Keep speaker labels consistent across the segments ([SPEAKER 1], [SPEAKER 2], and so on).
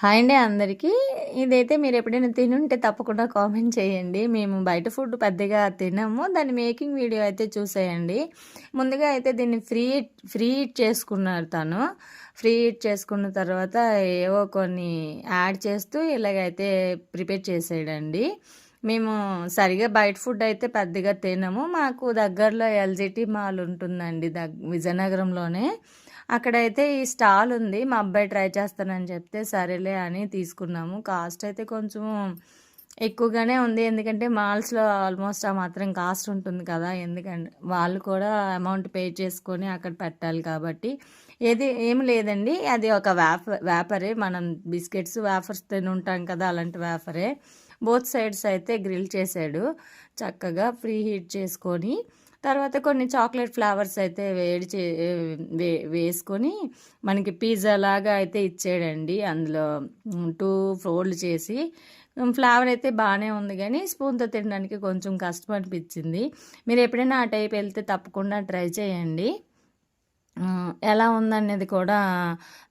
[SPEAKER 1] Hi అండి అందరికీ. ఇదైతే మీరు ఎప్పుడైనా తినుంటే తప్పకుండా కామెంట్ చేయండి. మేము బయట ఫుడ్ పెద్దగా తినము. దాని మేకింగ్ వీడియో అయితే చూసేయండి. ముందుగా అయితే దీన్ని ఫ్రీ ఫ్రీ హీట్ చేసుకున్నారు తను. ఫ్రీ హీట్ చేసుకున్న తర్వాత ఏవో కొన్ని యాడ్ చేస్తూ ఇలాగైతే ప్రిపేర్ చేసేయడండి. మేము సరిగా బయట ఫుడ్ అయితే పెద్దగా తినము. మాకు దగ్గరలో ఎల్జిటి మాల్ ఉంటుందండి దగ్ విజయనగరంలోనే. అక్కడైతే ఈ స్టాల్ ఉంది. మా అబ్బాయి ట్రై చేస్తానని చెప్తే సరేలే అని తీసుకున్నాము. కాస్ట్ అయితే కొంచెం ఎక్కువగానే ఉంది. ఎందుకంటే మాల్స్లో ఆల్మోస్ట్ ఆ మాత్రం కాస్ట్ ఉంటుంది కదా. ఎందుకంటే వాళ్ళు కూడా అమౌంట్ పే చేసుకొని అక్కడ పెట్టాలి కాబట్టి. ఏది ఏం లేదండి. అది ఒక వ్యాప వ్యాపరే మనం బిస్కెట్స్ వేఫర్స్ తిని ఉంటాం కదా అలాంటి వేఫరే బోత్ సైడ్స్ అయితే గ్రిల్ చేశాడు. చక్కగా ఫ్రీ హీట్ చేసుకొని తర్వాత కొన్ని చాక్లెట్ ఫ్లేవర్స్ అయితే వేడి చే వే వేసుకొని మనకి పిజ్జా లాగా అయితే ఇచ్చాడండి. అందులో టూ ఫోల్డ్ చేసి ఫ్లేవర్ అయితే బాగానే ఉంది కానీ స్పూన్తో తినడానికి కొంచెం కష్టం అనిపించింది. మీరు ఎప్పుడైనా ఆ టైప్ వెళ్తే తప్పకుండా ట్రై చేయండి. ఎలా ఉందనేది కూడా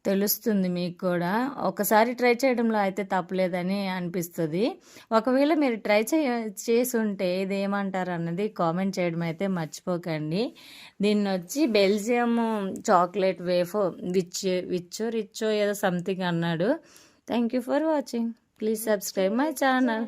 [SPEAKER 1] తెలుస్తుంది మీకు కూడా ఒకసారి ట్రై చేయడంలో అయితే తప్పలేదని అనిపిస్తుంది. ఒకవేళ మీరు ట్రై చేయ చేసి ఉంటే ఇది ఏమంటారు అన్నది కామెంట్ చేయడం అయితే మర్చిపోకండి. దీన్ని వచ్చి బెల్జియం చాక్లెట్ వేఫో విచ్ విచ్చో రిచ్చో ఏదో సంథింగ్ అన్నాడు. Thank you for watching. Please subscribe my channel.